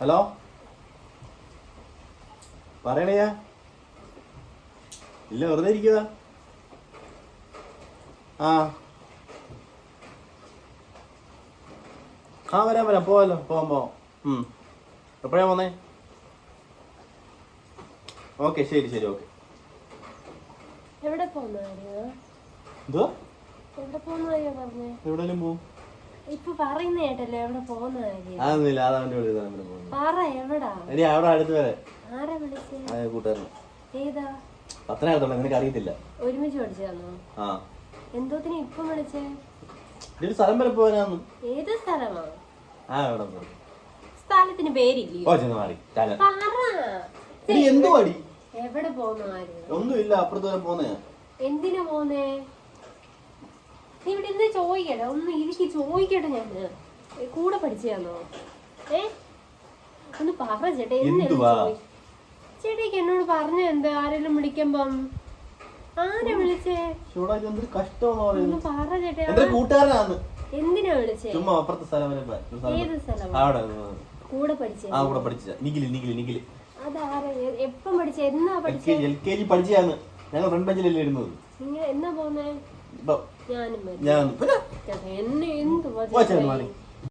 Hello? പറയണയാ ഇല്ല വെറുതെ ഇരിക്കുക ആ. ആ വരാം വരാം. പോവാലോ പോവാം പോവാം. ഉം. എപ്പോഴാ പോന്നേ ഓക്കെ ശരി ശരി ഓക്കെ. എവിടെ പോകുന്നു എന്തോ എവിടെ പോകുന്നതായോ പറഞ്ഞേ? എവിടെയെങ്കിലും പോവും. ഇപ്പൊ പറയുന്ന കേട്ടല്ലോ എവിടെ പറ എവിടാ? എടി അവിടെ അടുത്ത് വരെ. ആരാ കൂട്ടുകാരൻ ഏതാ? പത്തനടുത്തുള്ള നിനക്ക് അറിയത്തില്ല. ഒരുമിച്ച് പഠിച്ചതാണോ ആ. എന്തോത്തിന് ഇപ്പം വിളിച്ചേ? ഒരു സ്ഥലം വരെ പോകാനാന്ന് ഏത് സ്ഥലമാ? ആ എവിടെ പോയി? സ്ഥലത്തിന് പേരില്ലയോ ഓ ചെന്ന് മാറി. എന്തോ അടി എവിടെ പോകുന്ന കാര്യം ഒന്നുമില്ല അപ്പുറത്ത് വരെ പോന്നേ എന്തിനാ പോന്നേ ഇവിടെ ചോദിക്കട്ടെ? ഒന്ന് എനിക്ക് ചോദിക്കട്ടെ ഞാൻ കൂടെ പഠിച്ചതാണോ? ഏ? ഒന്ന് പറ ചേട്ടാ എന്നെ ചേട്ടേക്ക് എന്നോട് പറഞ്ഞ എന്താ? ആരെങ്കിലും വിളിക്കുമ്പം. ആരാ വിളിച്ചേ? ഒന്ന് പറ ചേട്ടാ. എന്തിനാ വിളിച്ചേ? സ്ഥലം സ്ഥലം ഏത് ഉം. കൂടെ പഠിച്ചേ? പഠിച്ച അതാരാ? എപ്പം പഠിച്ചേ? എന്നാ പഠിച്ചേ? ഞങ്ങൾ ഫ്രണ്ട് ബെഞ്ചിലല്ലേ ഇരുന്നത്? എന്നാ പോന്നേ? ഞാനും വരും ഞാൻ പിന്നെ? എന്നെ എന്ത് മാറി. ഈ-